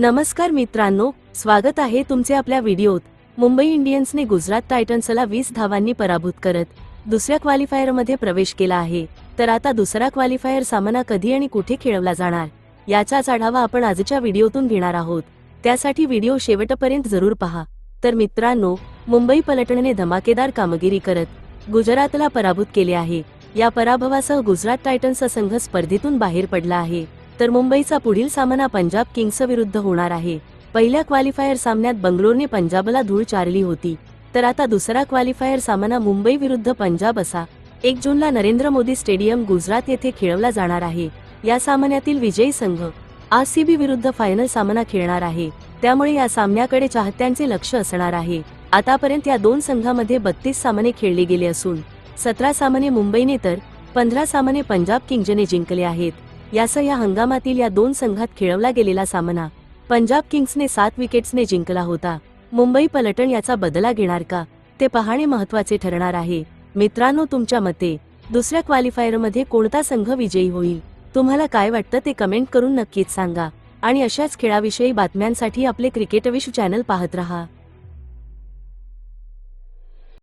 नमस्कार मित्रांनो स्वागत आहे तुमचे आपल्या व्हिडिओत. मुंबई इंडियन्सने गुजरात टायटन्सला वीस धावांनी पराभूत करत दुसऱ्या क्वालिफायरमध्ये प्रवेश केला आहे. तर आता दुसरा क्वालिफायर सामना कधी आणि कुठे खेळवला जाणार? याचाच आढावा आपण आजच्या व्हिडिओतून घेणार आहोत. त्यासाठी व्हिडिओ शेवटपर्यंत जरूर पहा. तर मित्रांनो मुंबई पलटणने धमाकेदार कामगिरी करत गुजरातला पराभूत केले आहे. या पराभवासह गुजरात टायटन्सचा संघ स्पर्धेतून बाहेर पडला आहे. तर मुंबईचा पुढील सामना पंजाब किंग्स विरुद्ध होणार आहे. पहिल्या क्वालिफायर सामन्यात बंगलोरने पंजाबला धूळ चारली होती. तर आता दुसरा क्वालिफायर सामना मुंबई विरुद्ध पंजाब असा. एक जूनला नरेंद्र मोदी स्टेडियम गुजरात येथे खेळवला जाणार आहे. या सामन्यातील विजयी संघ आरसीबी विरुद्ध फायनल सामना खेळणार आहे. त्यामुळे या सामन्याकडे चाहत्यांचे लक्ष असणार आहे. आतापर्यंत या दोन संघामध्ये बत्तीस सामने खेळले गेले असून सतरा सामने मुंबईने तर पंधरा सामने पंजाब किंग्जने जिंकले आहेत. यासह या हंगामातील या दोन संघात खेळवला गेलेला सामना पंजाब किंग्सने सात विकेट्सने जिंकला होता. मुंबई पलटण याचा बदला घेणार का? ते पाहणे महत्त्वाचे ठरणार आहे. मित्रांनो तुमच्या मते दुसऱ्या क्वालिफायरमध्ये कोणता संघ विजयी होईल? तुम्हाला काय वाटतं ते कमेंट करून नक्कीच सांगा. आणि अशाच खेळाविषयी बातम्यांसाठी आपले क्रिकेटविश चॅनल पाहत रहा.